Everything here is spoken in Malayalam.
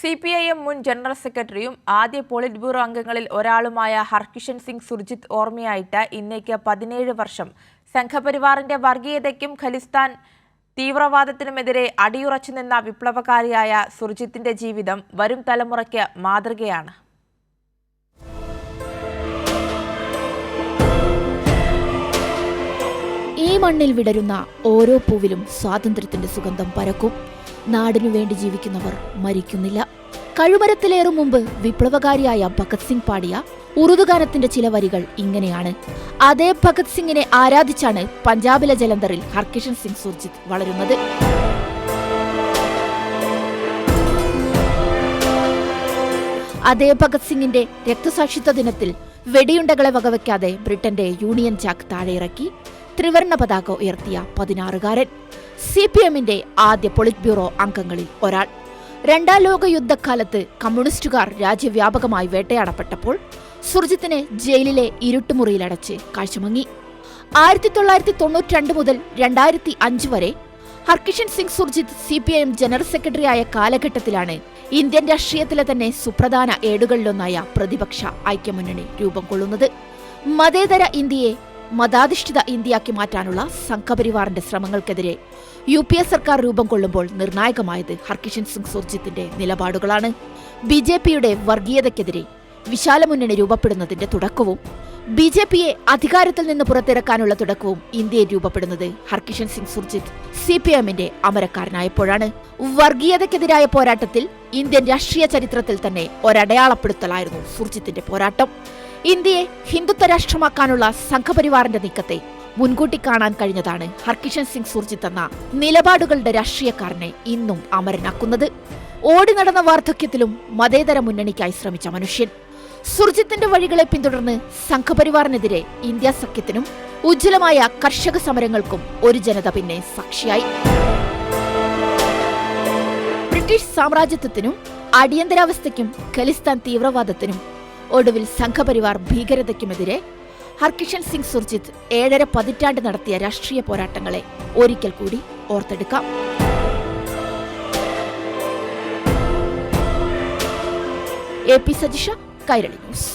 സി പി ഐ എം മുൻ ജനറൽ സെക്രട്ടറിയും ആദ്യ പോളിറ്റ് ബ്യൂറോ അംഗങ്ങളിൽ ഒരാളുമായ ഹർകിഷൻ സിംഗ് സുർജിത് ഓർമ്മയായിട്ട് ഇന്നേക്ക് പതിനേഴ് വർഷം. സംഘപരിവാറിന്റെ വർഗീയതയ്ക്കും ഖലിസ്ഥാൻ തീവ്രവാദത്തിനുമെതിരെ അടിയുറച്ചു നിന്ന വിപ്ലവകാരിയായ സുർജിത്തിന്റെ ജീവിതം വരും തലമുറയ്ക്ക് മാതൃകയാണ്. ഈ മണ്ണിൽ വിടരുന്ന ഓരോ പൂവിലും സ്വാതന്ത്ര്യത്തിന്റെ സുഗന്ധം പരക്കും. നാടിനു വേണ്ടി ജീവിക്കുന്നവർ മരിക്കുന്നില്ല. കഴുമരത്തിലേറും മുമ്പ് വിപ്ലവകാരിയായ ഭഗത് സിംഗ് പാടിയ ഉറുദുഗാനത്തിന്റെ ചില വരികൾ ഇങ്ങനെയാണ്. അതേ ഭഗത് സിംഗിനെ ആരാധിച്ചാണ് പഞ്ചാബിലെ ജലന്ധറിൽ ഹർകിഷൻ സിംഗ് സുർജിത്ത് വളരുന്നത്. അതേ ഭഗത് സിംഗിന്റെ രക്തസാക്ഷിത്വ ദിനത്തിൽ വെടിയുണ്ടകളെ വകവയ്ക്കാതെ ബ്രിട്ടന്റെ യൂണിയൻ ജാക്ക് താഴെയിറക്കി. ത്രിവർണ പതാക ഉയർത്തിയ പതിനാറുകാരൻ. സി പി എമ്മിന്റെ ആദ്യ പൊളിറ്റ് ബ്യൂറോ അംഗങ്ങളിൽ ഒരാൾ. രണ്ടാം ലോക യുദ്ധക്കാലത്ത് കമ്മ്യൂണിസ്റ്റുകാർ രാജ്യവ്യാപകമായി വേട്ടയാടപ്പെട്ടപ്പോൾ സുർജിത്തിനെ ജയിലിലെ ഇരുട്ടുമുറിയിലടച്ച് കാഴ്ചമങ്ങി. ആയിരത്തി തൊള്ളായിരത്തി തൊണ്ണൂറ്റി രണ്ട് മുതൽ രണ്ടായിരത്തി അഞ്ച് വരെ Harkishan Singh Surjeet C P I M general secretary ആയ കാലഘട്ടത്തിലാണ് ഇന്ത്യൻ രാഷ്ട്രീയത്തിലെ തന്നെ സുപ്രധാന ഏടുകളിലൊന്നായ പ്രതിപക്ഷ ഐക്യമുന്നണി രൂപം കൊള്ളുന്നത്. മതേതര ഇന്ത്യയെ മതാധിഷ്ഠിത ഇന്ത്യയാക്കി മാറ്റാനുള്ള സംഘപരിവാറിന്റെ ശ്രമങ്ങൾക്കെതിരെ യു പി എ സർക്കാർ രൂപം കൊള്ളുമ്പോൾ നിർണായകമായത് ഹർകിഷൻ സിംഗ് സുർജിത്തിന്റെ നിലപാടുകളാണ്. ബി ജെ പിയുടെ വർഗീയതയ്ക്കെതിരെ വിശാല മുന്നണി രൂപപ്പെടുന്നതിന്റെ തുടക്കവും ബി ജെ പിയെ അധികാരത്തിൽ നിന്ന് പുറത്തിറക്കാനുള്ള തുടക്കവും ഇന്ത്യയിൽ രൂപപ്പെടുന്നത് ഹർകിഷൻ സിംഗ് സുർജിത്ത് സി പി എമ്മിന്റെ അമരക്കാരനായപ്പോഴാണ്. വർഗീയതയ്ക്കെതിരായ പോരാട്ടത്തിൽ ഇന്ത്യൻ രാഷ്ട്രീയ ചരിത്രത്തിൽ തന്നെ ഒരടയാളപ്പെടുത്തലായിരുന്നു സുർജിത്തിന്റെ പോരാട്ടം. ഇന്ത്യയെ ഹിന്ദുത്വ രാഷ്ട്രമാക്കാനുള്ള സംഘപരിവാറിന്റെ നീക്കത്തെ മുൻകൂട്ടി കാണാൻ കഴിഞ്ഞതാണ് ഹർകിഷൻ സിംഗ് സുർജിത്ത് എന്ന നിലപാടുകളുടെ രാഷ്ട്രീയക്കാരനെ ഇന്നും അമരനാക്കുന്നത്. ഓടി നടന്ന വാർദ്ധക്യത്തിലും മതേതര മുന്നണിക്കായി ശ്രമിച്ച മനുഷ്യൻ. സുർജിത്തിന്റെ വഴികളെ പിന്തുടർന്ന് സംഘപരിവാറിനെതിരെ ഇന്ത്യ സഖ്യത്തിനും ഉജ്ജ്വലമായ കർഷക സമരങ്ങൾക്കും ഒരു ജനത പിന്നെ സാക്ഷിയായി. ബ്രിട്ടീഷ് സാമ്രാജ്യത്വത്തിനും അടിയന്തരാവസ്ഥയ്ക്കും ഖലിസ്ഥാൻ തീവ്രവാദത്തിനും ഒടുവിൽ സംഘപരിവാർ ഭീകരതയ്ക്കുമെതിരെ ഹർകിഷൻ സിംഗ് സുർജിത്ത് ഏഴര പതിറ്റാണ്ട് നടത്തിയ രാഷ്ട്രീയ പോരാട്ടങ്ങളെ ഒരിക്കൽ കൂടി ഓർത്തെടുക്കാം. A P Sajisha Kairali news.